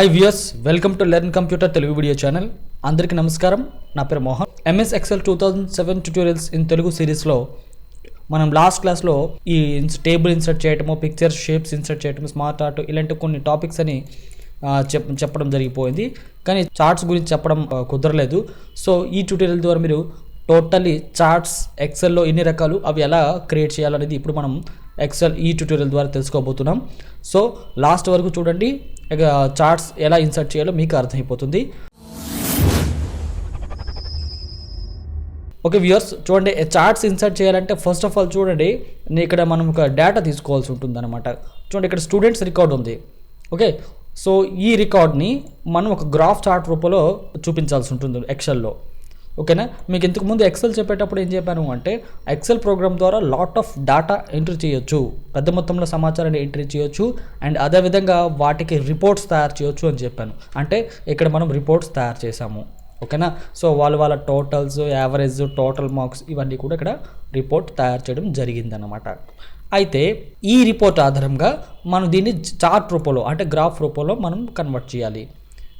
Hi viewers welcome to learn computer Telugu video channel అందరికీ నమస్కారం. నా పేరు Mohan. MS Excel two thousand seven tutorials in Telugu సిరీస్లో మనం లాస్ట్ క్లాస్లో ఈ టేబుల్ ఇన్సర్ట్ చేయటము పిక్చర్స్ షేప్స్ ఇన్సర్ట్ చేయటము స్మార్ట్ ఆర్ట్ ఇలాంటి కొన్ని టాపిక్స్ అని చెప్ చెప్పడం జరిగిపోయింది. కానీ చార్ట్స్ గురించి చెప్పడం కుదరలేదు. సో ఈ ట్యూటోరియల్ ద్వారా మీరు టోటల్లీ చార్ట్స్ ఎక్సెల్లో ఎన్ని రకాలు అవి ఎలా క్రియేట్ చేయాలనేది ఇప్పుడు మనం ఎక్సెల్ ఈ ట్యూటోరియల్ ద్వారా తెలుసుకోబోతున్నాం. సో లాస్ట్ వరకు చూడండి. ఇక చార్ట్స్ ఎలా ఇన్సర్ట్ చేయాలో మీకు అర్థమైపోతుంది. ఓకే వ్యూయర్స్ చూడండి చార్ట్స్ ఇన్సర్ట్ చేయాలంటే ఫస్ట్ ఆఫ్ ఆల్ చూడండి ఇక్కడ మనం ఒక డేటా తీసుకోవాల్సి ఉంటుంది అనమాట చూడండి ఇక్కడ స్టూడెంట్స్ రికార్డ్ ఉంది. ఓకే సో ఈ రికార్డ్ని మనం ఒక గ్రాఫ్ చార్ట్ రూపంలో చూపించాల్సి ఉంటుంది ఎక్సెల్లో ఓకేనా? మీకు ఇంతకు ముందు ఎక్సెల్ చెప్పేటప్పుడు ఏం చెప్పాను అంటే ఎక్సెల్ ప్రోగ్రామ్ ద్వారా లాట్ ఆఫ్ డేటా ఎంట్రీ చేయొచ్చు. పెద్ద మొత్తంలో సమాచారాన్ని ఎంట్రీ చేయొచ్చు. అండ్ అదేవిధంగా వాటికి రిపోర్ట్స్ తయారు చేయొచ్చు అని చెప్పాను. అంటే ఇక్కడ మనం రిపోర్ట్స్ తయారు చేసాము ఓకేనా? సో వాళ్ళ వాళ్ళ టోటల్స్ యావరేజ్ టోటల్ మార్క్స్ ఇవన్నీ కూడా ఇక్కడ రిపోర్ట్ తయారు చేయడం జరిగిందనమాట అయితే ఈ రిపోర్ట్ ఆధారంగా మనం దీన్ని చార్ట్ రూపంలో అంటే గ్రాఫ్ రూపంలో మనం కన్వర్ట్ చేయాలి.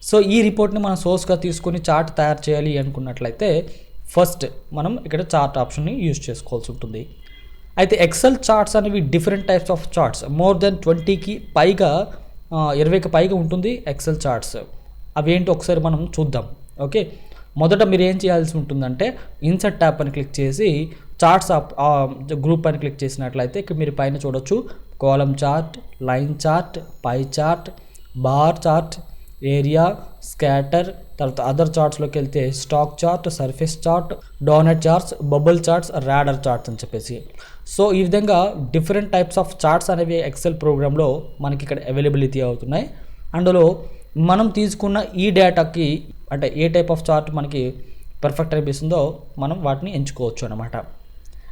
సో ఈ రిపోర్ట్ని మనం సోర్స్గా తీసుకొని చార్ట్ తయారు చేయాలి అనుకున్నట్లయితే ఫస్ట్ మనం ఇక్కడ చార్ట్ ఆప్షన్ని యూజ్ చేసుకోవాల్సి ఉంటుంది. అయితే ఎక్సెల్ చార్ట్స్ అనేవి different types of charts. More then ట్వంటీకి పైగా ఇరవైకి పైగా ఉంటుంది ఎక్సెల్ చార్ట్స్. అవి ఏంటో ఒకసారి మనం చూద్దాం. ఓకే? మొదట మీరు ఏం చేయాల్సి ఉంటుందంటే ఇన్సర్ట్ ట్యాప్ అని క్లిక్ చేసి చార్ట్స్ గ్రూప్ అని క్లిక్ చేసినట్లయితే ఇక్కడ మీరు పైన చూడొచ్చు. Column chart line chart pie chart bar chart area scatter తర్వాత అదర్ చార్ట్స్లోకి వెళ్తే stock chart surface chart doughnut charts bubble charts radar charts అని చెప్పేసి. సో ఈ విధంగా డిఫరెంట్ టైప్స్ ఆఫ్ చార్ట్స్ అనేవి ఎక్సెల్ ప్రోగ్రాంలో మనకి ఇక్కడ అవైలబిలిటీ అవుతున్నాయి. అందులో మనం తీసుకున్న ఈ డేటాకి అంటే ఏ టైప్ ఆఫ్ చార్ట్ మనకి పర్ఫెక్ట్ అనిపిస్తుందో మనం వాటిని ఎంచుకోవచ్చు అనమాట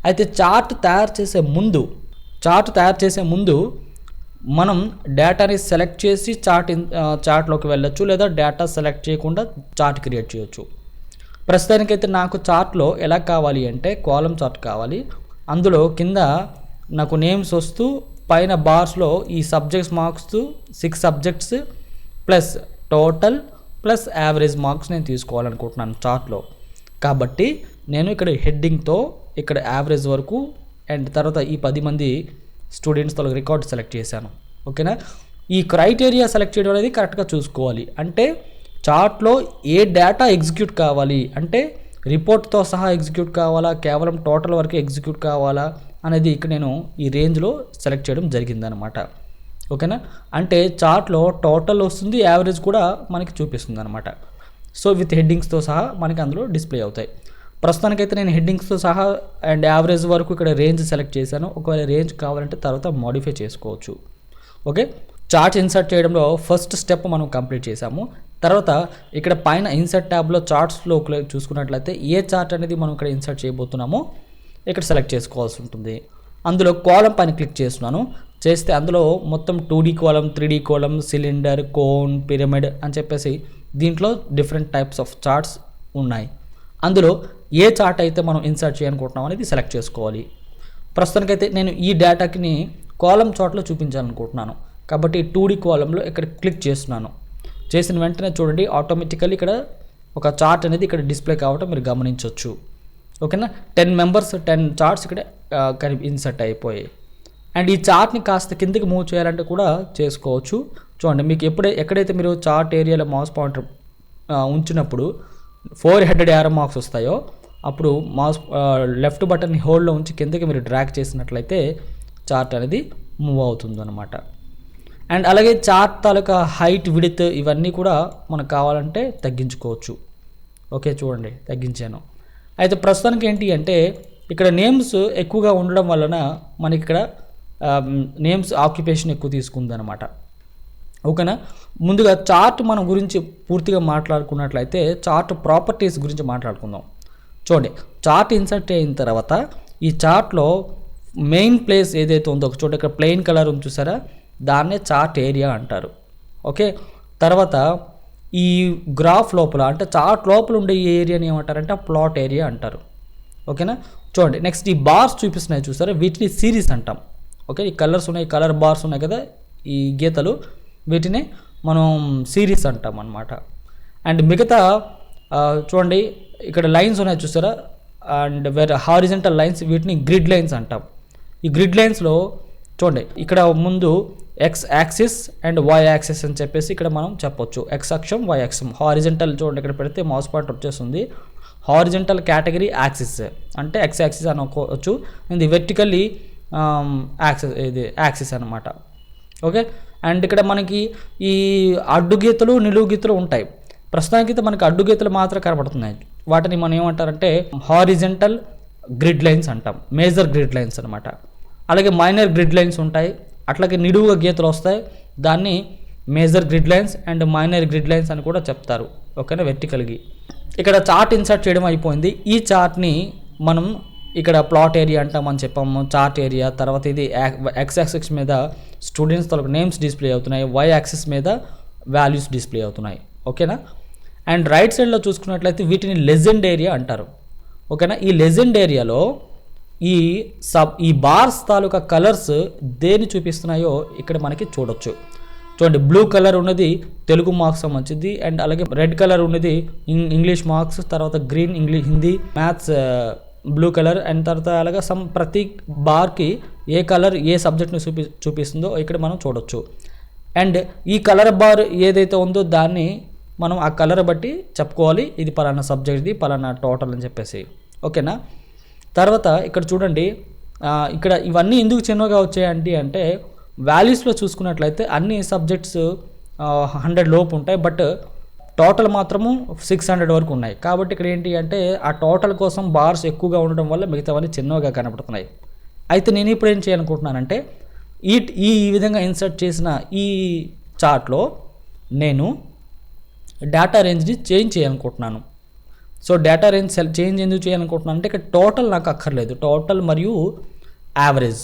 అయితే చార్ట్ తయారు చేసే ముందు చార్ట్ తయారు చేసే ముందు మనం డేటాని సెలెక్ట్ చేసి చార్ట్ చార్ట్లోకి వెళ్ళొచ్చు లేదా డేటా సెలెక్ట్ చేయకుండా చార్ట్ క్రియేట్ చేయొచ్చు. ప్రస్తుతానికైతే నాకు చార్ట్లో ఎలా కావాలి అంటే కాలం చార్ట్ కావాలి. అందులో కింద నాకు నేమ్స్ వస్తూ పైన బార్స్లో ఈ subjects marks six subjects plus total plus average marks నేను తీసుకోవాలనుకుంటున్నాను చార్ట్లో. కాబట్టి నేను ఇక్కడ హెడ్డింగ్తో ఇక్కడ యావరేజ్ వరకు అండ్ తర్వాత ఈ పది మంది స్టూడెంట్స్తో రికార్డ్ సెలెక్ట్ చేశాను. ఓకేనా? ఈ క్రైటీరియా సెలెక్ట్ చేయడం అనేది కరెక్ట్గా చూసుకోవాలి. అంటే చార్ట్లో ఏ డేటా ఎగ్జిక్యూట్ కావాలి? అంటే రిపోర్ట్తో సహా ఎగ్జిక్యూట్ కావాలా? కేవలం టోటల్ వరకు ఎగ్జిక్యూట్ కావాలా? అనేది ఇక్కడ నేను ఈ రేంజ్లో సెలెక్ట్ చేయడం జరిగిందనమాట. ఓకేనా? అంటే చార్ట్లో టోటల్ వస్తుంది యావరేజ్ కూడా మనకి చూపిస్తుంది అనమాట సో విత్ హెడ్డింగ్స్తో సహా మనకి అందులో డిస్ప్లే అవుతాయి. ప్రస్తుతానికైతే నేను హెడ్డింగ్స్తో సహా అండ్ యావరేజ్ వరకు ఇక్కడ రేంజ్ సెలెక్ట్ చేశాను. ఒకవేళ రేంజ్ కావాలంటే తర్వాత మోడిఫై చేసుకోవచ్చు. ఓకే? చార్ట్ ఇన్సర్ట్ చేయడంలో ఫస్ట్ స్టెప్ మనం కంప్లీట్ చేసాము తర్వాత ఇక్కడ పైన ఇన్సర్ట్ ట్యాబ్లో చార్ట్స్లో చూసుకున్నట్లయితే ఏ చార్ట్ అనేది మనం ఇక్కడ ఇన్సర్ట్ చేయబోతున్నామో ఇక్కడ సెలెక్ట్ చేసుకోవాల్సి ఉంటుంది. అందులో కాలం పైన క్లిక్ చేస్తున్నాను. చేస్తే అందులో మొత్తం two D column three D column cylinder cone pyramid అని చెప్పేసి దీంట్లో డిఫరెంట్ టైప్స్ ఆఫ్ చార్ట్స్ ఉన్నాయి. అందులో ఏ చార్ట్ అయితే మనం ఇన్సర్ట్ చేయాలనుకుంటున్నాం అనేది సెలెక్ట్ చేసుకోవాలి. ప్రస్తుతానికైతే నేను ఈ డేటాకిని కాలం చార్ట్లో చూపించాలనుకుంటున్నాను. కాబట్టి టూ కాలంలో ఇక్కడ క్లిక్ చేస్తున్నాను. చేసిన వెంటనే చూడండి ఆటోమేటికల్లీ ఇక్కడ ఒక చార్ట్ అనేది ఇక్కడ డిస్ప్లే కావటం మీరు గమనించవచ్చు ఓకేనా? టెన్ మెంబర్స్ టెన్ చార్ట్స్ ఇక్కడ ఇన్సర్ట్ అయిపోయాయి. అండ్ ఈ చార్ట్ని కాస్త కిందకి మూవ్ చేయాలంటే కూడా చేసుకోవచ్చు. చూడండి మీకు ఎప్పుడే ఎక్కడైతే మీరు చార్ట్ ఏరియాలో మౌస్ పాయింటర్ ఉంచినప్పుడు ఫోర్ హెడెడ్ యారో మార్క్స్ వస్తాయో అప్పుడు మౌస్ లెఫ్ట్ బటన్ని హోల్డ్లో ఉంచి కిందకి మీరు డ్రాగ్ చేసినట్లయితే చార్ట్ అనేది మూవ్ అవుతుంది అనమాట అండ్ అలాగే చార్ట్ తాలూకా హైట్ విడిత్ ఇవన్నీ కూడా మనకు కావాలంటే తగ్గించుకోవచ్చు. ఓకే చూడండి తగ్గించాను. అయితే ప్రస్తుతానికి ఏంటి అంటే ఇక్కడ నేమ్స్ ఎక్కువగా ఉండడం వలన మనకి ఇక్కడ నేమ్స్ ఆక్యుపేషన్ ఎక్కువ తీసుకుందనమాట ఓకేనా? ముందుగా చార్ట్ మనం గురించి పూర్తిగా మాట్లాడుకున్నట్లయితే చార్ట్ ప్రాపర్టీస్ గురించి మాట్లాడుకుందాం. చూడండి చార్ట్ ఇన్సర్ట్ అయిన తర్వాత ఈ చార్ట్లో మెయిన్ ప్లేస్ ఏదైతే ఉందో ఒక చోట ఇక్కడ ప్లెయిన్ కలర్ ఉంది చూసారా? దాన్నే చార్ట్ ఏరియా అంటారు. ఓకే? తర్వాత ఈ గ్రాఫ్ లోపల అంటే చార్ట్ లోపల ఉండే ఈ ఏరియాని ఏమంటారంటే ప్లాట్ ఏరియా అంటారు. ఓకేనా? చూడండి నెక్స్ట్ ఈ బార్స్ చూపిస్తున్నాయి చూసారా? వీటిని సిరీస్ అంటాం. ఓకే? ఈ కలర్స్ ఉన్నాయి కలర్ బార్స్ ఉన్నాయి కదా? ఈ గీతలు. వీటిని మనం సిరీస్ అంటాం అనమాట అండ్ మిగతా చూడండి ఇక్కడ లైన్స్ ఉన్నాయి చూసారా? అండ్ వేరే హారిజెంటల్ లైన్స్ వీటిని గ్రిడ్ లైన్స్ అంటాం. ఈ గ్రిడ్ లైన్స్లో చూడండి ఇక్కడ ముందు X axis and Y axis అని చెప్పేసి ఇక్కడ మనం చెప్పొచ్చు. ఎక్స్ అక్షం వై అక్షం. హారిజెంటల్ చూడండి ఇక్కడ పెడితే మౌస్ పాయింట్ వచ్చేస్తుంది. హారిజెంటల్ కేటగిరీ యాక్సిస్ అంటే ఎక్స్ యాక్సిస్ అనుకోవచ్చు. ఇది వెర్టికల్లీ యాక్సిస్ ఇది యాక్సిస్ అనమాట ఓకే అండ్ ఇక్కడ మనకి ఈ అడ్డు గీతలు నిలువు గీతలు ఉంటాయి. ప్రస్తుతానికి అయితే మనకి అడ్డు గీతలు మాత్రం కనబడుతున్నాయి. వాటిని మనం ఏమంటారంటే హారిజెంటల్ గ్రిడ్ లైన్స్ అంటాం. మేజర్ గ్రిడ్ లైన్స్ అనమాట అలాగే మైనర్ గ్రిడ్ లైన్స్ ఉంటాయి. అట్లాగే నిలువుగా గీతలు వస్తాయి. దాన్ని major grid lines and minor grid lines అని కూడా చెప్తారు. ఓకేనా? వెర్టికల్కి ఇక్కడ చార్ట్ ఇన్సర్ట్ చేయడం అయిపోయింది. ఈ చార్ట్ని మనం ఇక్కడ ప్లాట్ ఏరియా అంటామని చెప్పాము చార్ట్ ఏరియా తర్వాత ఇది ఎక్స్ యాక్సిస్ మీద స్టూడెంట్స్ తలకు నేమ్స్ డిస్ప్లే అవుతున్నాయి వై యాక్సిస్ మీద వాల్యూస్ డిస్ప్లే అవుతున్నాయి ఓకేనా? అండ్ రైట్ సైడ్లో చూసుకున్నట్లయితే వీటిని లెజెండ్ ఏరియా అంటారు ఓకేనా? ఈ లెజెండ్ ఏరియాలో ఈ సబ్ ఈ బార్స్ తాలూకా కలర్స్ దేని చూపిస్తున్నాయో ఇక్కడ మనకి చూడొచ్చు. చూడండి బ్లూ కలర్ ఉన్నది తెలుగు మార్క్స్ సంబంధించింది అండ్ అలాగే రెడ్ కలర్ ఉన్నది ఇంగ్లీష్ మార్క్స్ తర్వాత green English Hindi maths blue colour and తర్వాత అలాగే సమ్ ప్రతి బార్కి ఏ కలర్ ఏ సబ్జెక్ట్ని చూపి చూపిస్తుందో ఇక్కడ మనం చూడొచ్చు. అండ్ ఈ కలర్ బార్ ఏదైతే ఉందో దాన్ని మనం ఆ కలర్ బట్టి చెప్పుకోవాలి. ఇది పలానా సబ్జెక్ట్ ఇది పలానా టోటల్ అని చెప్పేసి. ఓకేనా తర్వాత ఇక్కడ చూడండి. ఇక్కడ ఇవన్నీ ఎందుకు చిన్నగా వచ్చాయండి అంటే వాల్యూస్లో చూసుకున్నట్లయితే అన్ని సబ్జెక్ట్స్ హండ్రెడ్ లోపు ఉంటాయి. బట్ టోటల్ మాత్రము సిక్స్ హండ్రెడ్ వరకు ఉన్నాయి. కాబట్టి ఇక్కడ ఏంటి అంటే ఆ టోటల్ కోసం బార్స్ ఎక్కువగా ఉండడం వల్ల మిగతావన్నీ చిన్నగా కనపడుతున్నాయి. అయితే నేను ఇప్పుడు ఏం చేయాలనుకుంటున్నానంటే ఈ ఈ విధంగా ఇన్సర్ట్ చేసిన ఈ చార్ట్లో నేను డేటా రేంజ్ని చేంజ్ చేయాలనుకుంటున్నాను. So data range cell change ఎందుకు చేయాలనుకుంటున్నాను అంటే ఇక్కడ టోటల్ నాకు అక్కర్లేదు. టోటల్ మరియు యావరేజ్.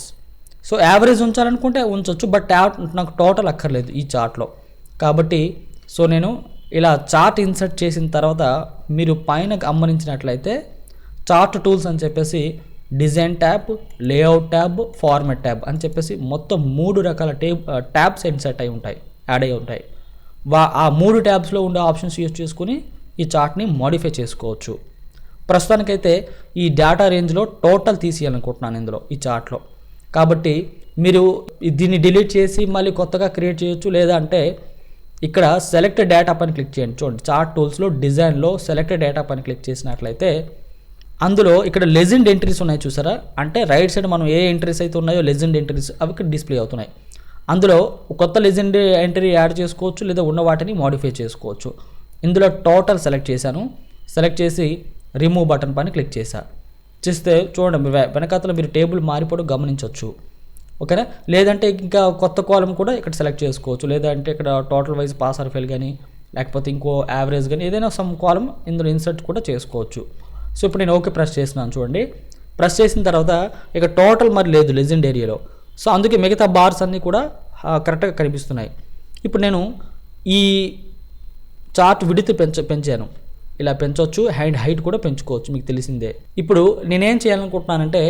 సో యావరేజ్ ఉంచాలనుకుంటే ఉంచవచ్చు బట్ నాకు టోటల్ అక్కర్లేదు ఈ చార్ట్లో. కాబట్టి సో నేను ఇలా చార్ట్ ఇన్సర్ట్ చేసిన తర్వాత మీరు పైన గమనించినట్లయితే చార్ట్ టూల్స్ అని చెప్పేసి design tab layout tab format tab అని చెప్పేసి మొత్తం మూడు రకాల టేబ్ ట్యాబ్స్ ఇన్సర్ట్ అయి ఉంటాయి యాడ్ అయి ఉంటాయి. వా ఆ మూడు ట్యాబ్స్లో ఉండే ఆప్షన్స్ యూజ్ చేసుకుని ఈ చార్ట్ని మోడిఫై చేసుకోవచ్చు. ప్రస్తుతానికైతే ఈ డేటా రేంజ్లో టోటల్ తీసేయాలనుకుంటున్నాను ఇందులో ఈ చార్ట్లో. కాబట్టి మీరు దీన్ని డిలీట్ చేసి మళ్ళీ కొత్తగా క్రియేట్ చేయొచ్చు లేదా అంటే ఇక్కడ సెలెక్ట్ డేటా పని క్లిక్ చేయండి. చూడండి చార్ట్ టూల్స్లో డిజైన్లో సెలెక్ట్ డేటా పని క్లిక్ చేసినట్లయితే అందులో ఇక్కడ లెజెండ్ ఎంట్రీస్ ఉన్నాయి చూసారా? అంటే రైట్ సైడ్ మనం ఏ ఎంట్రీస్ అయితే ఉన్నాయో లెజెండ్ ఎంట్రీస్ అవి ఇక్కడ డిస్ప్లే అవుతున్నాయి. అందులో కొత్త లెజెండ్ ఎంట్రీ యాడ్ చేసుకోవచ్చు లేదా ఉన్న వాటిని మోడిఫై చేసుకోవచ్చు. ఇందులో టోటల్ సెలెక్ట్ చేశాను. సెలెక్ట్ చేసి రిమూవ్ బటన్ పైన క్లిక్ చేశాను చేస్తే చూడండి వెనకాతల మీరు టేబుల్ మారిపోవడం గమనించవచ్చు. ఓకేనా? లేదంటే ఇంకా కొత్త కాలం కూడా ఇక్కడ సెలెక్ట్ చేసుకోవచ్చు. లేదంటే ఇక్కడ total wise pass or fail కానీ లేకపోతే ఇంకో యావరేజ్ కానీ ఏదైనా సమ్ కాలం ఇందులో ఇన్సర్ట్ కూడా చేసుకోవచ్చు. సో ఇప్పుడు నేను ఓకే ప్రెస్ చేసినాను చూడండి. ప్రెస్ చేసిన తర్వాత ఇక టోటల్ మరి లేదు లెజెండ్ ఏరియాలో సో అందుకే మిగతా బార్స్ అన్నీ కూడా కరెక్ట్గా కనిపిస్తున్నాయి. ఇప్పుడు నేను ఈ చార్ట్ విడితే పెంచ పెంచాను. ఇలా పెంచవచ్చు హ్యాండ్ హైట్ కూడా పెంచుకోవచ్చు మీకు తెలిసిందే. ఇప్పుడు నేనేం చేయాలనుకుంటున్నానంటే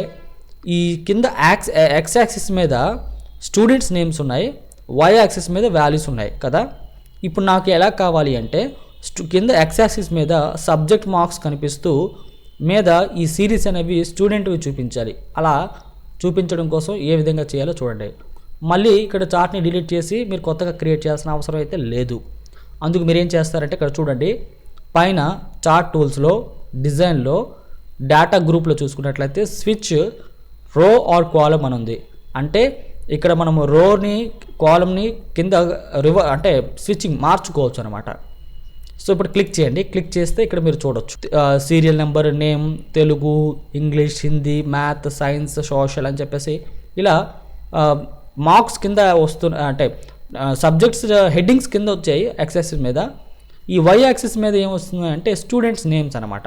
ఈ కింద యాక్స్ ఎక్స్ యాక్సిస్ మీద స్టూడెంట్స్ నేమ్స్ ఉన్నాయి వై యాక్సిస్ మీద వాల్యూస్ ఉన్నాయి కదా? ఇప్పుడు నాకు ఎలా కావాలి అంటే కింద ఎక్స్ యాక్సిస్ మీద సబ్జెక్ట్ మార్క్స్ కనిపిస్తూ మీద ఈ సిరీస్ అనేవి స్టూడెంట్వి చూపించాలి. అలా చూపించడం కోసం ఏ విధంగా చేయాలో చూడండి. మళ్ళీ ఇక్కడ చార్ట్ని డిలీట్ చేసి మీరు కొత్తగా క్రియేట్ చేయాల్సిన అవసరం అయితే లేదు. అందుకు మీరు ఏం చేస్తారంటే ఇక్కడ చూడండి. పైన చార్ట్ టూల్స్లో డిజైన్లో డేటా గ్రూప్లో చూసుకున్నట్లయితే స్విచ్ రో ఆర్ కాలం అని ఉంది. అంటే ఇక్కడ మనము రోని కాలంని కింద రివర్ అంటే స్విచ్చింగ్ మార్చుకోవచ్చు అనమాట సో ఇప్పుడు క్లిక్ చేయండి. క్లిక్ చేస్తే ఇక్కడ మీరు చూడొచ్చు. Serial number name Telugu English Hindi math science social అని చెప్పేసి ఇలా మార్క్స్ కింద వస్తున్న అంటే సబ్జెక్ట్స్ హెడ్డింగ్స్ కింద వచ్చాయి యాక్సెస్ మీద. ఈ వై యాక్సెస్ మీద ఏమొస్తుంది అంటే స్టూడెంట్స్ నేమ్స్ అనమాట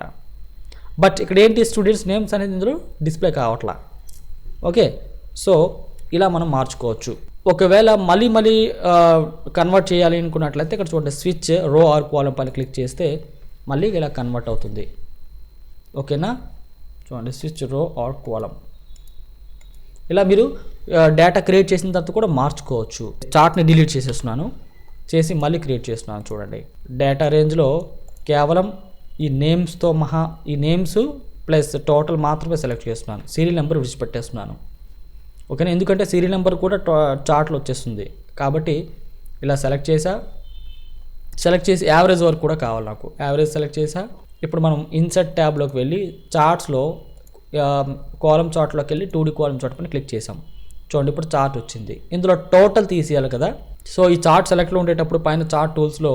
బట్ ఇక్కడ ఏంటి స్టూడెంట్స్ నేమ్స్ అనేది ఇందులో డిస్ప్లే కావట్లా. ఓకే? సో ఇలా మనం మార్చుకోవచ్చు. ఒకవేళ మళ్ళీ మళ్ళీ కన్వర్ట్ చేయాలి అనుకున్నట్లయితే ఇక్కడ చూడండి స్విచ్ రో ఆర్ కాలం పైన క్లిక్ చేస్తే మళ్ళీ ఇలా కన్వర్ట్ అవుతుంది. ఓకేనా? చూడండి స్విచ్ రో ఆర్ కాలం ఇలా మీరు డేటా క్రియేట్ చేసిన తర్వాత కూడా మార్చుకోవచ్చు. చార్ట్ని డిలీట్ చేసేస్తున్నాను. చేసి మళ్ళీ క్రియేట్ చేస్తున్నాను చూడండి. డేటా రేంజ్లో కేవలం ఈ నేమ్స్తో మహా ఈ నేమ్స్ ప్లస్ టోటల్ మాత్రమే సెలెక్ట్ చేస్తున్నాను. సీరియల్ నెంబర్ విడిచిపెట్టేస్తున్నాను. ఓకేనా? ఎందుకంటే సీరియల్ నెంబర్ కూడా చార్ట్లో వచ్చేస్తుంది. కాబట్టి ఇలా సెలెక్ట్ చేసా. సెలెక్ట్ చేసి యావరేజ్ వరకు కూడా కావాలి నాకు. యావరేజ్ సెలెక్ట్ చేసా. ఇప్పుడు మనం ఇన్సర్ట్ ట్యాబ్లోకి వెళ్ళి చార్ట్స్లో కాలం చార్ట్లోకి వెళ్ళి టూ డీ కాలం చార్ట్ పైన క్లిక్ చేసాం చూడండి ఇప్పుడు చార్ట్ వచ్చింది. ఇందులో టోటల్ తీసేయాలి కదా. సో ఈ చార్ట్ సెలెక్ట్లో ఉండేటప్పుడు పైన చార్ట్ టూల్స్లో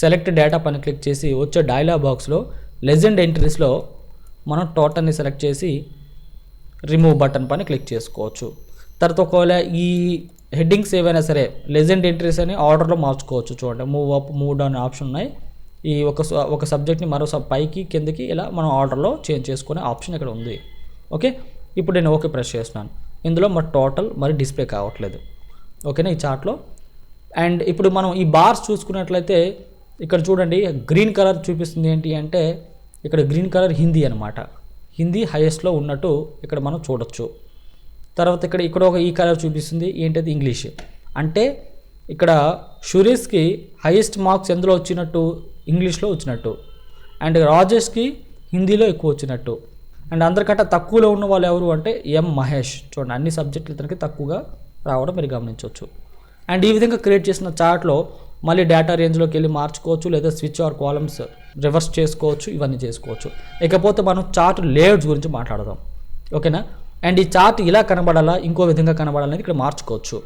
సెలెక్ట్ డేటా పైన క్లిక్ చేసి వచ్చే డైలాగ్ బాక్స్లో లెజెండ్ ఎంట్రీస్లో మనం టోటల్ని సెలెక్ట్ చేసి రిమూవ్ బటన్ పైన క్లిక్ చేసుకోవచ్చు. తర్వాత ఒకవేళ ఈ హెడ్డింగ్స్ ఏవైనా సరే లెజెండ్ ఎంట్రీస్ అని ఆర్డర్లో మార్చుకోవచ్చు చూడండి. Move up move down option ఉన్నాయి. ఈ ఒక స- ఒక సబ్జెక్ట్ని మరో సబ్ పైకి కిందకి ఇలా మనం ఆర్డర్లో చేంజ్ చేసుకునే ఆప్షన్ ఇక్కడ ఉంది. ఓకే? ఇప్పుడు నేను ఓకే ప్రెస్ చేస్తున్నాను. ఇందులో మరి టోటల్ మరి డిస్ప్లే కావట్లేదు. ఓకేనా ఈ చార్ట్లో అండ్ ఇప్పుడు మనం ఈ బార్స్ చూసుకున్నట్లయితే ఇక్కడ చూడండి గ్రీన్ కలర్ చూపిస్తుంది ఏంటి అంటే ఇక్కడ గ్రీన్ కలర్ హిందీ అనమాట హిందీ హైయెస్ట్లో ఉన్నట్టు ఇక్కడ మనం చూడొచ్చు. తర్వాత ఇక్కడ ఇక్కడ ఒక ఈ కలర్ చూపిస్తుంది ఏంటది? ఇంగ్లీష్. అంటే ఇక్కడ షురీస్కి హైయెస్ట్ మార్క్స్ ఎందులో వచ్చినట్టు? ఇంగ్లీష్లో వచ్చినట్టు. అండ్ రాజేష్కి హిందీలో ఎక్కువ వచ్చినట్టు. అండ్ అందరికంటే తక్కువలో ఉన్న వాళ్ళు ఎవరు అంటే ఎం మహేష్. చూడండి అన్ని సబ్జెక్టులు ఇతనికి తక్కువగా రావడం మీరు గమనించవచ్చు. అండ్ ఈ విధంగా క్రియేట్ చేసిన చార్ట్లో మళ్ళీ డేటా రేంజ్లోకి వెళ్ళి మార్చుకోవచ్చు లేదా స్విచ్ ఆర్ కాలమ్స్ రివర్స్ చేసుకోవచ్చు ఇవన్నీ చేసుకోవచ్చు. ఇకపోతే మనం చార్ట్ లేఅవుట్స్ గురించి మాట్లాడదాం. ఓకేనా? అండ్ ఈ చార్ట్ ఇలా కనబడాలా ఇంకో విధంగా కనబడాలని ఇక్కడ మార్చుకోవచ్చు.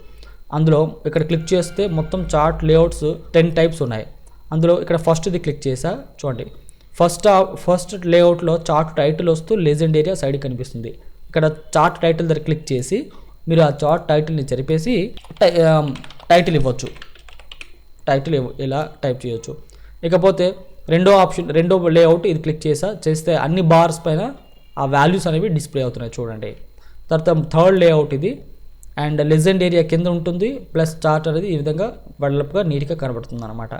అందులో ఇక్కడ క్లిక్ చేస్తే మొత్తం చార్ట్ లేఅవుట్స్ టెన్ టైప్స్ ఉన్నాయి. అందులో ఇక్కడ ఫస్ట్ది క్లిక్ చేసా చూడండి. ఫస్ట్ ఫస్ట్ లేఅవుట్లో చార్ట్ టైటిల్ వస్తూ లెజెండ్ ఏరియా సైడ్ కనిపిస్తుంది. ఇక్కడ చార్ట్ టైటిల్ దగ్గర క్లిక్ చేసి మీరు ఆ చార్ట్ టైటిల్ని జరిపేసి టైటిల్ um, ఇవ్వచ్చు. టైటిల్ ఇలా టైప్ చేయొచ్చు. ఇకపోతే రెండో ఆప్షన్ రెండో లేఅవుట్ ఇది క్లిక్ చేసా. చేస్తే అన్ని బార్స్ పైన ఆ వాల్యూస్ అనేవి డిస్ప్లే అవుతున్నాయి చూడండి. తర్వాత థర్డ్ లేఅవుట్ ఇది. అండ్ లెజెండ్ ఏరియా కింద ఉంటుంది. ప్లస్ చార్ట్ అనేది ఈ విధంగా వెడల్పుగా నీట్గా కనబడుతుంది అనమాట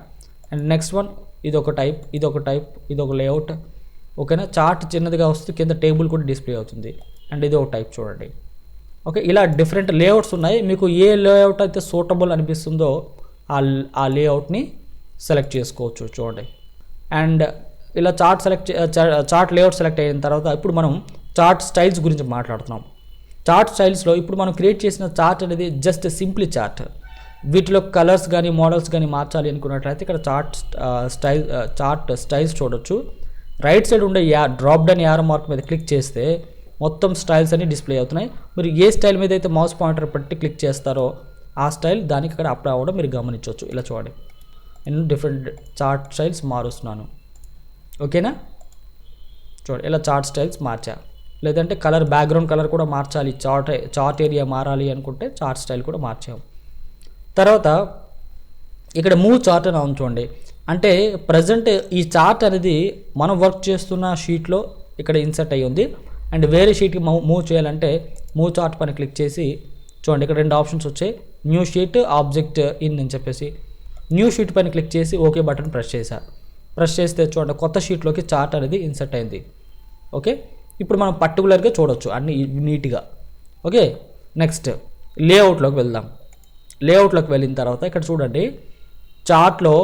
అండ్ నెక్స్ట్ వన్ ఇది ఒక టైప్ ఇది ఒక టైప్ ఇది ఒక లేఅవుట్ ఓకేనా చార్ట్ చిన్నదిగా వస్తుంది కింద టేబుల్ కూడా డిస్ప్లే అవుతుంది. అండ్ ఇది ఒక టైప్ చూడండి. ఓకే ఇలా డిఫరెంట్ లేఅవుట్స్ ఉన్నాయి. మీకు ఏ లేఅవుట్ అయితే సూటబుల్ అనిపిస్తుందో ఆ ఆ లేఅవుట్ని సెలెక్ట్ చేసుకోవచ్చు చూడండి. అండ్ ఇలా chart select chart layout select అయిన తర్వాత ఇప్పుడు మనం చార్ట్ స్టైల్స్ గురించి మాట్లాడుతున్నాం. చార్ట్ స్టైల్స్లో ఇప్పుడు మనం క్రియేట్ చేసిన చార్ట్ అనేది జస్ట్ సింప్లీ చార్ట్. వీటిలో కలర్స్ కానీ మోడల్స్ కానీ మార్చాలి అనుకున్నట్లయితే ఇక్కడ చార్ట్ స్టైల్ చార్ట్ స్టైల్స్ చూడొచ్చు. రైట్ సైడ్ ఉండే యా డ్రాప్ డౌన్ యారో మార్క్ మీద క్లిక్ చేస్తే మొత్తం స్టైల్స్ అన్ని డిస్ప్లే అవుతున్నాయి. మీరు ఏ స్టైల్ మీద అయితే మౌస్ పాయింటర్ పెట్టి క్లిక్ చేస్తారో ఆ స్టైల్ దానికి అక్కడ అప్లై అవ్వడం మీరు గమనించవచ్చు. ఇలా చూడండి. నేను డిఫరెంట్ చార్ట్ స్టైల్స్ మారుస్తున్నాను. ఓకేనా? చూడండి ఇలా చార్ట్ స్టైల్స్ మార్చా? లేదంటే కలర్ బ్యాక్గ్రౌండ్ కలర్ కూడా మార్చాలి. చార్ట్ చార్ట్ ఏరియా మారాలి అనుకుంటే చార్ట్ స్టైల్ కూడా మార్చాము. తర్వాత ఇక్కడ మూవ్ చార్ట్ అని ఉంది చూడండి. అంటే ప్రజెంట్ ఈ చార్ట్ అనేది మనం వర్క్ చేస్తున్న షీట్లో ఇక్కడ ఇన్సర్ట్ అయ్యి ఉంది. అండ్ వేరే షీట్కి మూవ్ మూవ్ చేయాలంటే మూవ్ చార్ట్ పైన క్లిక్ చేసి చూడండి ఇక్కడ రెండు ఆప్షన్స్ వచ్చాయి. న్యూ షీట్ ఆబ్జెక్ట్ ఇన్ అని చెప్పేసి. న్యూ షీట్ పైన క్లిక్ చేసి ఓకే బటన్ ప్రెస్ చేశా. ప్రెస్ చేస్తే చూడండి కొత్త షీట్లోకి చార్ట్ అనేది ఇన్సర్ట్ అయింది. ఓకే? ఇప్పుడు మనం పర్టికులర్గా చూడొచ్చు అన్ని నీట్గా. ఓకే? నెక్స్ట్ లేఅవుట్లోకి వెళ్దాం. లేఅవుట్లోకి వెళ్ళిన తర్వాత ఇక్కడ చూడండి చార్ట్లో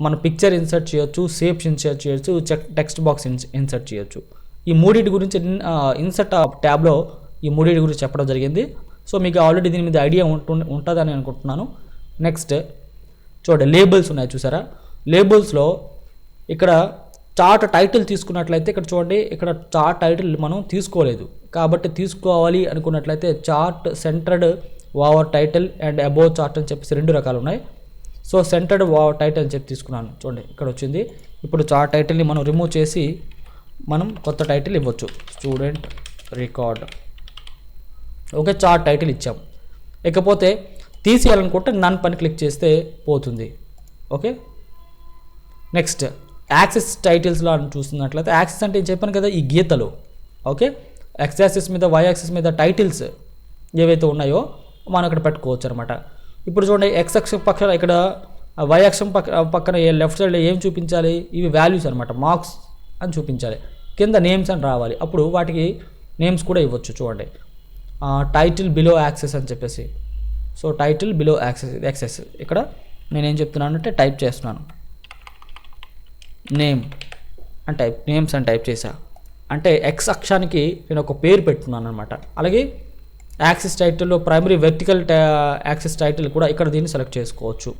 మన పిక్చర్ ఇన్సర్ట్ చేయొచ్చు షేప్స్ ఇన్సర్ట్ చేయొచ్చు చెక్ టెక్స్ట్ బాక్స్ ఇన్సర్ట్ చేయొచ్చు. ఈ మూడింటి గురించి ఇన్సర్ట్ ట్యాబ్లో ఈ మూడింటి గురించి చెప్పడం జరిగింది. సో మీకు ఆల్రెడీ దీని మీద ఐడియా ఉంటు ఉంటుందని అనుకుంటున్నాను. నెక్స్ట్ చూడండి లేబుల్స్ ఉన్నాయి చూసారా? లేబుల్స్లో ఇక్కడ చార్ట్ టైటిల్ తీసుకున్నట్లయితే ఇక్కడ చూడండి ఇక్కడ చార్ట్ టైటిల్ మనం తీసుకోలేదు. కాబట్టి తీసుకోవాలి అనుకున్నట్లయితే chart centered over title and above chart అని చెప్పేసి రెండు రకాలు ఉన్నాయి. సో సెంటర్డ్ ఓవర్ టైటిల్ అని చెప్పి తీసుకున్నాను. చూడండి ఇక్కడ వచ్చింది. ఇప్పుడు చార్ట్ టైటిల్ని మనం రిమూవ్ చేసి మనం కొత్త టైటిల్ ఇవ్వచ్చు. Student record okay chart title ఇచ్చాం. ఇకపోతే తీసేయాలనుకుంటే నన్ పని క్లిక్ చేస్తే పోతుంది. ఓకే? నెక్స్ట్ యాక్సెస్ టైటిల్స్లో అని చూస్తున్నట్లయితే యాక్సెస్ అంటే నేను చెప్పాను కదా ఈ గీతలు. ఓకే? ఎక్స్ యాక్సెస్ మీద వై యాక్సెస్ మీద టైటిల్స్ ఏవైతే ఉన్నాయో మనం అక్కడ పెట్టుకోవచ్చు అనమాట ఇప్పుడు చూడండి ఎక్స్ అక్షం పక్కన ఇక్కడ వై అక్షం పక్క పక్కన లెఫ్ట్ సైడ్లో ఏం చూపించాలి? ఇవి వాల్యూస్ అనమాట మార్క్స్ అని చూపించాలి. కింద నేమ్స్ అని రావాలి. అప్పుడు వాటికి నేమ్స్ కూడా ఇవ్వచ్చు చూడండి. టైటిల్ బిలో యాక్సెస్ అని చెప్పేసి. So title below axis axis. ఇక్కడ నేనేం చెప్తున్నాను అంటే టైప్ చేస్తున్నాను. నేమ్ అని టైప్ నేమ్స్ అని టైప్ చేశా. అంటే ఎక్స్ అక్షానికి నేను ఒక పేరు పెట్టుకున్నాను అనమాట అలాగే యాక్సిస్ టైటిల్లో ప్రైమరీ వెర్టికల్ యాక్సిస్ టైటిల్ కూడా ఇక్కడ దీన్ని సెలెక్ట్ చేసుకోవచ్చు.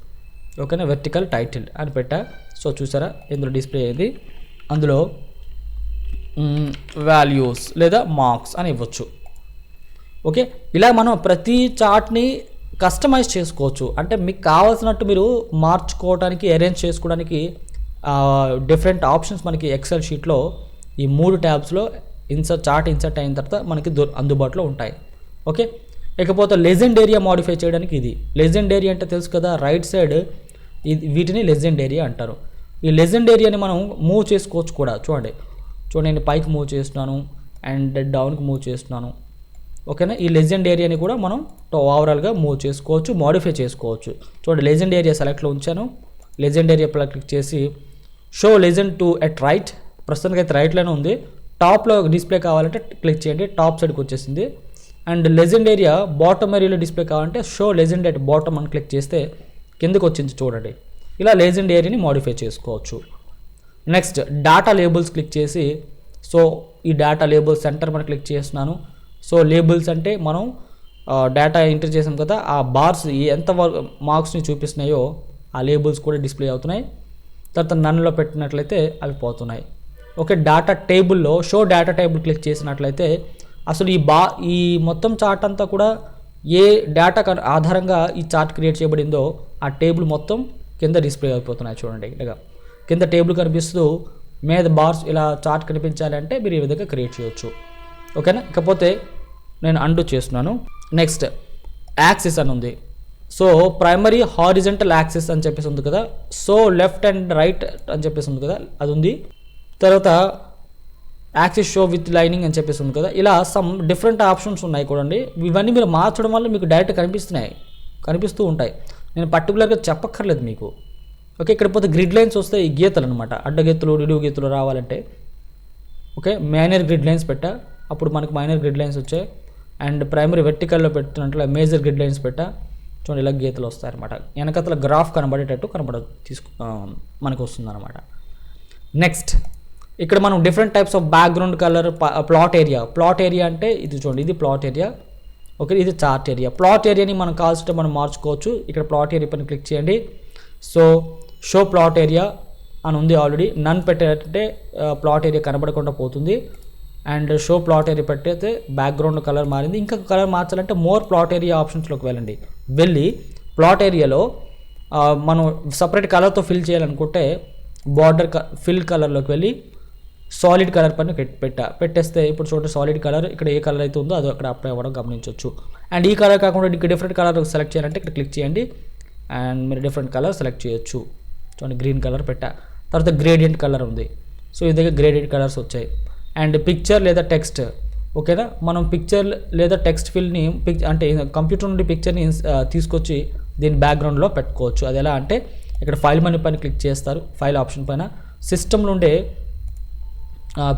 ఓకేనా? వెర్టికల్ టైటిల్ అని పెట్టా. సో చూసారా? ఇందులో డిస్ప్లే అయింది అందులో వాల్యూస్ లేదా మార్క్స్ అని ఇవ్వచ్చు. ఓకే? ఇలా మనం ప్రతి చార్ట్ని కస్టమైజ్ చేసుకోవచ్చు. అంటే మీకు కావాల్సినట్టు మీరు మార్చుకోవడానికి అరేంజ్ చేసుకోవడానికి డిఫరెంట్ ఆప్షన్స్ మనకి ఎక్సెల్ షీట్లో ఈ మూడు ట్యాబ్స్లో ఇన్సర్ట్ చార్ట్ ఇన్సర్ట్ అయిన తర్వాత మనకి దొ అందుబాటులో ఉంటాయి. ఓకే? ఇకపోతే లెజెండ్ ఏరియా మాడిఫై చేయడానికి ఇది. లెజెండ్ ఏరియా అంటే తెలుసు కదా రైట్ సైడ్ ఇది వీటిని లెజెండ్ ఏరియా అంటారు. ఈ లెజెండ్ ఏరియాని మనం మూవ్ చేసుకోవచ్చు కూడా. చూడండి. చూడండి నేను పైకి మూవ్ చేస్తున్నాను అండ్ డౌన్కి మూవ్ చేస్తున్నాను. ఓకేనా? ఈ లెజెండ్ ఏరియాని కూడా మనం ఓవరాల్గా మూవ్ చేసుకోవచ్చు మోడిఫై చేసుకోవచ్చు. చూడండి లెజెండ్ ఏరియా సెలెక్ట్లో ఉంచాను. లెజెండ్ ఏరియా పైన క్లిక్ చేసి show legend to at right ప్రస్తుతానికి అయితే రైట్లోనే ఉంది. టాప్లో డిస్ప్లే కావాలంటే క్లిక్ చేయండి టాప్ సైడ్కి వచ్చేసింది. అండ్ లెజెండ్ ఏరియా బాటమ్ ఏరియాలో డిస్ప్లే కావాలంటే షో లెజెండ్ ఎట్ బాటమ్ అని క్లిక్ చేస్తే కిందకు వచ్చింది చూడండి. ఇలా లెజెండ్ ఏరియాని మోడిఫై చేసుకోవచ్చు. నెక్స్ట్ డాటా లేబుల్స్ క్లిక్ చేసి సో ఈ డాటా లేబుల్స్ సెంటర్ మనం క్లిక్ చేస్తున్నాను. సో లేబుల్స్ అంటే మనం డేటా ఎంటర్ చేసాం కదా ఆ బార్స్ ఎంత మార్క్స్ని చూపిస్తున్నాయో ఆ లేబుల్స్ కూడా డిస్ప్లే అవుతున్నాయి. తర్వాత నన్నులో పెట్టినట్లయితే అవి పోతున్నాయి. ఓకే డేటా టేబుల్లో షో డేటా టేబుల్ క్లిక్ చేసినట్లయితే అసలు ఈ బా ఈ మొత్తం చార్ట్ అంతా కూడా ఏ డేటా ఆధారంగా ఈ చార్ట్ క్రియేట్ చేయబడిందో ఆ టేబుల్ మొత్తం కింద డిస్ప్లే అయిపోతున్నాయి చూడండి ఇలాగా. కింద టేబుల్ కనిపిస్తూ మీద బార్స్ ఇలా చార్ట్ కనిపించాలి అంటే మీరు ఈ విధంగా క్రియేట్ చేయొచ్చు. ఓకేనా? ఇకపోతే నేను అండు చేస్తున్నాను. నెక్స్ట్ యాక్సిస్ అని ఉంది. సో ప్రైమరీ హారిజెంటల్ యాక్సిస్ అని చెప్పేసి ఉంది కదా. సో లెఫ్ట్ అండ్ రైట్ అని చెప్పేసి ఉంది కదా. అది ఉంది. తర్వాత యాక్సిస్ షో విత్ లైనింగ్ అని చెప్పేసి ఉంది కదా. ఇలా సమ్ డిఫరెంట్ ఆప్షన్స్ ఉన్నాయి చూడండి. ఇవన్నీ మీరు మార్చడం వల్ల మీకు డైరెక్ట్ కనిపిస్తున్నాయి. కనిపిస్తూ ఉంటాయి. నేను పర్టికులర్గా చెప్పక్కర్లేదు మీకు. ఓకే ఇక్కడ పోతే గ్రిడ్ లైన్స్ వస్తే ఈ గీతలు అనమాట అడ్డగీతలు నిలువు గీతలు రావాలంటే. ఓకే మైనర్ గ్రిడ్ లైన్స్ పెట్టా. అప్పుడు మనకు మైనర్ గ్రిడ్ లైన్స్ వచ్చాయి. అండ్ ప్రైమరీ వెర్టికల్లో పెట్టినట్లు మేజర్ గ్రిడ్ లైన్స్ పెట్టా. చూడండి ఇలా గీతలు వస్తాయన్నమాట. వెనకతల గ్రాఫ్ కనబడేటట్టు కనబడ తీసుకు మనకు వస్తుందన్నమాట నెక్స్ట్ ఇక్కడ మనం different types of background colour plot area. Plot area అంటే ఇది చూడండి ఇది ప్లాట్ ఏరియా. ఓకే ఇది చార్ట్ ఏరియా. ప్లాట్ ఏరియాని మనం కావాల్సింటే మనం మార్చుకోవచ్చు. ఇక్కడ ప్లాట్ ఏరియా పైన క్లిక్ చేయండి. సో షో ప్లాట్ ఏరియా అని ఉంది ఆల్రెడీ. నన్ పెట్టేటంటే ప్లాట్ ఏరియా కనబడకుండా పోతుంది. అండ్ షో ప్లాట్ ఏరియా పెట్టేస్తే బ్యాక్గ్రౌండ్ కలర్ మారింది. ఇంకా కలర్ మార్చాలంటే మోర్ ప్లాట్ ఏరియా ఆప్షన్స్లోకి వెళ్ళండి. వెళ్ళి ప్లాట్ ఏరియాలో మనం సపరేట్ కలర్తో ఫిల్ చేయాలనుకుంటే బార్డర్ ఫిల్ కలర్లోకి వెళ్ళి సాలిడ్ కలర్ పైన పెట్- పెట్టా. పెట్టేస్తే ఇప్పుడు చూడండి సాలిడ్ కలర్ ఇక్కడ ఏ కలర్ అయితే ఉందో అది అక్కడ అప్లై అవ్వడం గమనించవచ్చు అండ్ ఈ కలర్ కాకుండా ఇంకా డిఫరెంట్ కలర్ సెలెక్ట్ చేయాలంటే ఇక్కడ క్లిక్ చేయండి. అండ్ మీరు డిఫరెంట్ కలర్ సెలెక్ట్ చేయొచ్చు. చూడండి గ్రీన్ కలర్ పెట్టా. తర్వాత గ్రేడియంట్ కలర్ ఉంది. సో ఇది దగ్గర గ్రేడియంట్ కలర్స్ వచ్చాయి. అండ్ పిక్చర్ లేదా టెక్స్ట్ ఓకేనా? మనం పిక్చర్ లేదా టెక్స్ట్ ఫీల్డ్ని పిక్ అంటే కంప్యూటర్ నుండి పిక్చర్ని తీసుకొచ్చి దీని బ్యాక్గ్రౌండ్లో పెట్టుకోవచ్చు. అది ఎలా అంటే ఇక్కడ ఫైల్ మనీ పైన క్లిక్ చేస్తారు ఫైల్ ఆప్షన్ పైన. సిస్టమ్ నుండే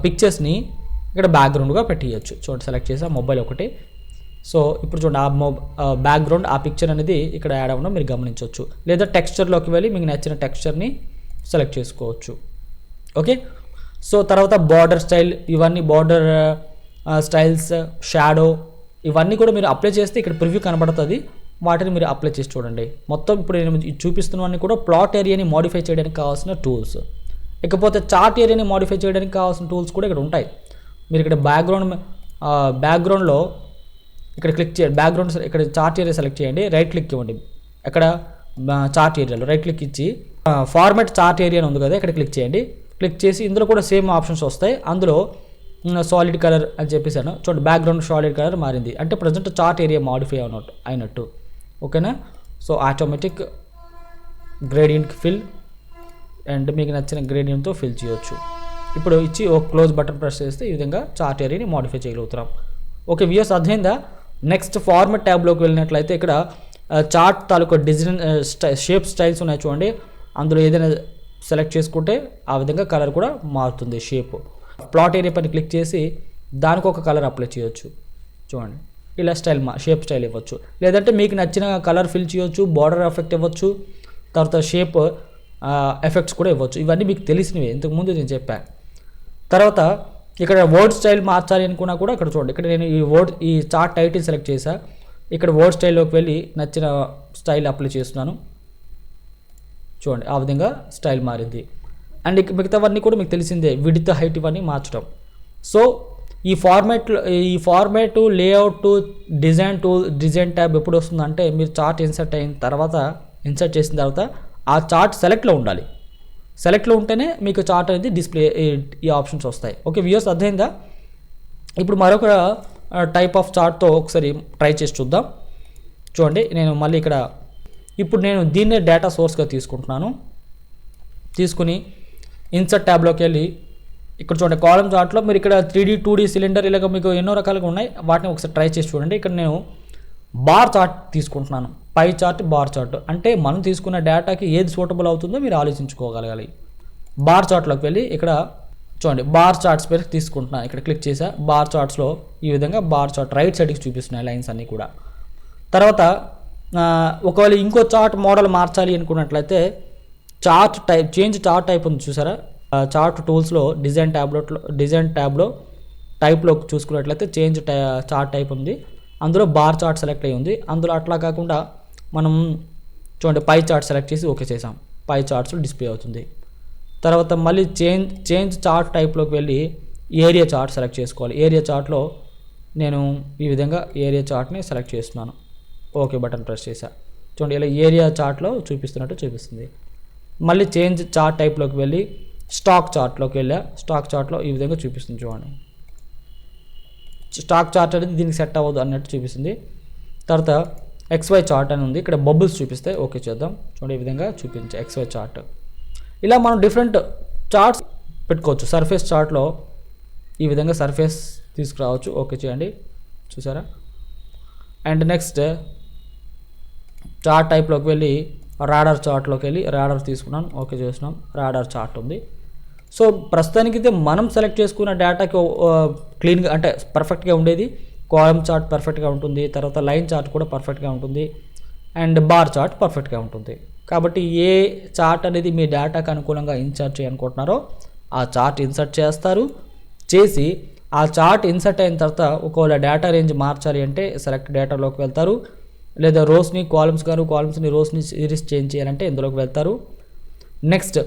పిక్చర్స్ని ఇక్కడ బ్యాక్గ్రౌండ్గా పెట్టేయచ్చు. చూడండి సెలెక్ట్ చేసా మొబైల్ ఒకటి. సో ఇప్పుడు చూడండి ఆ మొబ్ బ్యాక్గ్రౌండ్ ఆ పిక్చర్ అనేది ఇక్కడ యాడ్ అవ్వడం మీరు గమనించవచ్చు లేదా టెక్స్చర్లోకి వెళ్ళి మీకు నచ్చిన టెక్స్చర్ని సెలెక్ట్ చేసుకోవచ్చు. ఓకే? సో తర్వాత బార్డర్ స్టైల్ ఇవన్నీ బార్డర్ స్టైల్స్ షాడో ఇవన్నీ కూడా మీరు అప్లై చేస్తే ఇక్కడ ప్రివ్యూ కనబడుతుంది. వాటిని మీరు అప్లై చేసి చూడండి. మొత్తం ఇప్పుడు నేను చూపిస్తున్నవన్నీ కూడా ప్లాట్ ఏరియాని మోడిఫై చేయడానికి కావాల్సిన టూల్స్ ఇకపోతే చార్ట్ ఏరియాని మోడిఫై చేయడానికి కావాల్సిన టూల్స్ కూడా ఇక్కడ ఉంటాయి. మీరు ఇక్కడ బ్యాక్గ్రౌండ్ బ్యాక్గ్రౌండ్లో ఇక్కడ క్లిక్ చేయండి. బ్యాక్గ్రౌండ్ ఇక్కడ చార్ట్ ఏరియా సెలెక్ట్ చేయండి. రైట్ క్లిక్ ఇవ్వండి. అక్కడ చార్ట్ ఏరియాలో రైట్ క్లిక్ ఇచ్చి ఫార్మాట్ చార్ట్ ఏరియా అని ఉంది కదా ఇక్కడ క్లిక్ చేయండి. క్లిక్ చేసి ఇందులో కూడా సేమ్ ఆప్షన్స్ వస్తాయి. అందులో సాలిడ్ కలర్ అని చెప్పేసాను. చూడండి బ్యాక్గ్రౌండ్ సాలిడ్ కలర్ మారింది. అంటే ప్రజెంట్ చార్ట్ ఏరియా మాడిఫై అయినట్టు అయినట్టు. ఓకేనా? So automatic gradient fill and మీకు నచ్చిన గ్రేడియంట్తో ఫిల్ చేయొచ్చు. ఇప్పుడు ఇచ్చి ఒక క్లోజ్ బటన్ ప్రెస్ చేస్తే ఈ విధంగా చార్ట్ ఏరియాని మాడిఫై చేయగలుగుతున్నాం ఓకే వ్యూస్ అర్థమైందా? నెక్స్ట్ ఫార్మెట్ ట్యాబ్లోకి వెళ్ళినట్లయితే ఇక్కడ చార్ట్ తాలూకా డిజైన్ షేప్ స్టైల్స్ ఉన్నాయి చూడండి. అందులో ఏదైనా సెలెక్ట్ చేసుకుంటే ఆ విధంగా కలర్ కూడా మారుతుంది షేప్. ప్లాట్ ఏరియా పైన క్లిక్ చేసి దానికి ఒక కలర్ అప్లై చేయొచ్చు. చూడండి. ఇలా స్టైల్ మా షేప్ స్టైల్ ఇవ్వచ్చు. లేదంటే మీకు నచ్చిన కలర్ ఫిల్ చేయొచ్చు బార్డర్ ఎఫెక్ట్ ఇవ్వచ్చు తర్వాత షేప్ ఎఫెక్ట్స్ కూడా ఇవ్వచ్చు. ఇవన్నీ మీకు తెలిసినవి. ఇంతకుముందు నేను చెప్పాను తర్వాత ఇక్కడ వర్డ్ స్టైల్ మార్చాలి అనుకున్నా కూడా ఇక్కడ చూడండి. ఇక్కడ నేను ఈ వర్డ్ ఈ చార్ట్ టైటిల్ సెలెక్ట్ చేశాను ఇక్కడ వర్డ్ స్టైల్లోకి వెళ్ళి నచ్చిన స్టైల్ అప్లై చేస్తున్నాను. చూడండి ఆ విధంగా స్టైల్ మారింది. అండ్ ఇక మిగతావన్నీ కూడా మీకు తెలిసిందే విడిత హైట్ ఇవన్నీ మార్చడం. సో ఈ ఫార్మాట్ ఈ format layout design tool design tab ఎప్పుడు వస్తుందంటే మీరు చార్ట్ ఇన్సర్ట్ అయిన తర్వాత ఇన్సర్ట్ చేసిన తర్వాత ఆ చార్ట్ సెలెక్ట్లో ఉండాలి. సెలెక్ట్లో ఉంటేనే మీకు చార్ట్ అనేది డిస్ప్లే ఈ ఆప్షన్స్ వస్తాయి. ఓకే వ్యూస్ అర్థమైందా? ఇప్పుడు మరొక టైప్ ఆఫ్ చార్ట్తో ఒకసారి ట్రై చేసి చూద్దాం. చూడండి నేను మళ్ళీ ఇక్కడ ఇప్పుడు నేను దీన్నే డేటా సోర్స్గా తీసుకుంటున్నాను. తీసుకుని ఇన్సర్ట్ ట్యాబ్లోకి వెళ్ళి ఇక్కడ చూడండి కాలం చార్ట్లో మీరు ఇక్కడ three D two D cylinder ఇలాగ మీకు ఎన్నో రకాలుగా ఉన్నాయి. వాటిని ఒకసారి ట్రై చేసి చూడండి. ఇక్కడ నేను బార్ చార్ట్ తీసుకుంటున్నాను. పై చార్ట్ బార్ చార్ట్ అంటే మనం తీసుకున్న డేటాకి ఏది సూటబుల్ అవుతుందో మీరు ఆలోచించుకోగలగాలి. బార్ చార్ట్లోకి వెళ్ళి ఇక్కడ చూడండి బార్ చార్ట్స్ పేరు తీసుకుంటున్నాను ఇక్కడ క్లిక్ చేసా బార్ చార్ట్స్లో ఈ విధంగా బార్ చార్ట్ రైట్ సైడ్కి చూపిస్తున్నాయి లైన్స్ అన్నీ కూడా. తర్వాత ఒకవేళ ఇంకో చార్ట్ మోడల్ మార్చాలి అనుకున్నట్లయితే chart type change chart type ఉంది చూసారా? ఆ, చార్ట్ టూల్స్లో డిజైన్ ట్యాబ్లో డిజైన్ ట్యాబ్లో టైప్లో చూసుకున్నట్లయితే చేంజ్ టై చార్ట్ టైప్ ఉంది. అందులో బార్ చార్ట్ సెలెక్ట్ అయ్యి ఉంది. అందులో అట్లా కాకుండా మనం చూడండి పై చార్ట్ సెలెక్ట్ చేసి ఓకే చేసాం. పై చార్ట్స్ డిస్ప్లే అవుతుంది. తర్వాత మళ్ళీ చేంజ్ చేంజ్ చార్ట్ టైప్లోకి వెళ్ళి ఏరియా చార్ట్ సెలెక్ట్ చేసుకోవాలి. ఏరియా చార్ట్లో నేను ఈ విధంగా ఏరియా చార్ట్ని సెలెక్ట్ చేస్తున్నాను. ఓకే బటన్ ప్రెస్ చేశా. చూడండి ఇలా ఏరియా చార్ట్లో చూపిస్తున్నట్టు చూపిస్తుంది. మళ్ళీ చేంజ్ చార్ట్ టైప్లోకి వెళ్ళి స్టాక్ చార్ట్లోకి వెళ్ళా. స్టాక్ చార్ట్లో ఈ విధంగా చూపిస్తుంది చూడండి. స్టాక్ చార్ట్ అనేది దీనికి సెట్ అవ్వదు అన్నట్టు చూపిస్తుంది. తర్వాత ఎక్స్వై చార్ట్ అని ఉంది. ఇక్కడ బబుల్స్ చూపిస్తే ఓకే చేద్దాం. చూడండి ఈ విధంగా చూపించే ఎక్స్వై చార్ట్. ఇలా మనం డిఫరెంట్ చార్ట్స్ పెట్టుకోవచ్చు. సర్ఫేస్ చార్ట్లో ఈ విధంగా సర్ఫేస్ తీసుకురావచ్చు. ఓకే చేయండి. చూసారా? అండ్ నెక్స్ట్ చార్ట్ టైప్లోకి వెళ్ళి రాడర్ చార్ట్లోకి వెళ్ళి రాడర్ తీసుకున్నాను ఓకే చేసినాం. రాడర్ చార్ట్ ఉంది. సో ప్రస్తుతానికి అయితే మనం సెలెక్ట్ చేసుకున్న డేటాకి క్లీన్గా uh, అంటే పర్ఫెక్ట్గా ఉండేది. కాలమ్ చార్ట్ పర్ఫెక్ట్గా ఉంటుంది. తర్వాత లైన్ చార్ట్ కూడా పర్ఫెక్ట్గా ఉంటుంది. అండ్ బార్ చార్ట్ పర్ఫెక్ట్గా ఉంటుంది. కాబట్టి ఏ చార్ట్ అనేది మీ డేటాకి అనుకూలంగా ఇన్సర్ట్ చేయాలనుకుంటున్నారో ఆ చార్ట్ ఇన్సర్ట్ చేస్తారు. చేసి ఆ చార్ట్ ఇన్సర్ట్ అయిన తర్వాత ఒకవేళ డేటా రేంజ్ మార్చాలి అంటే సెలెక్ట్ డేటాలోకి వెళ్తారు. లేదా రోస్ని కాలమ్స్ గారు కాలమ్స్ని రోస్ని సిరీస్ చేంజ్ చేయాలంటే ఇందులోకి వెళ్తారు. Next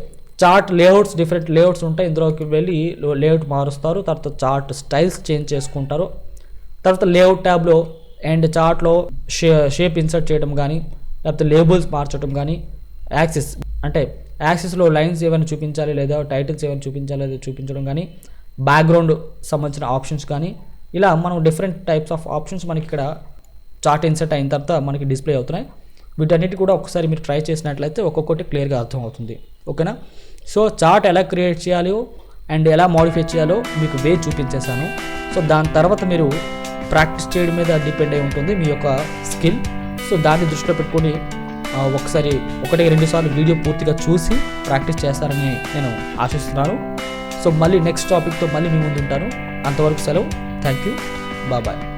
chart layouts different layouts ఉంటాయి. ఇందులోకి వెళ్ళి లేఅవుట్ మారుస్తారు. తర్వాత చార్ట్ స్టైల్స్ చేంజ్ చేసుకుంటారు. తర్వాత లేఅవుట్ ట్యాబ్లో అండ్ చార్ట్లో షే షేప్ ఇన్సర్ట్ చేయడం కానీ లేకపోతే లేబుల్స్ మార్చడం కానీ యాక్సిస్ అంటే యాక్సిస్లో లైన్స్ ఏమైనా చూపించాలి లేదా టైటిల్స్ ఏమైనా చూపించాలి లేదా చూపించడం కానీ బ్యాక్గ్రౌండ్ సంబంధించిన ఆప్షన్స్ కానీ ఇలా మనం డిఫరెంట్ టైప్స్ ఆఫ్ ఆప్షన్స్ మనకి ఇక్కడ చార్ట్ ఇన్సర్ట్ అయిన తర్వాత మనకి డిస్ప్లే అవుతున్నాయి. వీటన్నిటి కూడా ఒకసారి మీరు ట్రై చేసినట్లయితే ఒక్కొక్కటి క్లియర్గా అర్థమవుతుంది. ఓకేనా? సో చార్ట్ ఎలా క్రియేట్ చేయాలో అండ్ ఎలా మోడిఫై చేయాలో మీకు వే చూపించేశాను. సో దాని తర్వాత మీరు ప్రాక్టీస్ చేయడం మీద డిపెండ్ అయి ఉంటుంది మీ యొక్క స్కిల్. సో దాన్ని దృష్టిలో పెట్టుకొని ఒకసారి ఒకటి రెండు సార్లు వీడియో పూర్తిగా చూసి ప్రాక్టీస్ చేస్తారని నేను ఆశిస్తున్నాను. సో మళ్ళీ నెక్స్ట్ టాపిక్తో మళ్ళీ మీ ముందు ఉంటాను అంతవరకు సెలవు. Thank you bye.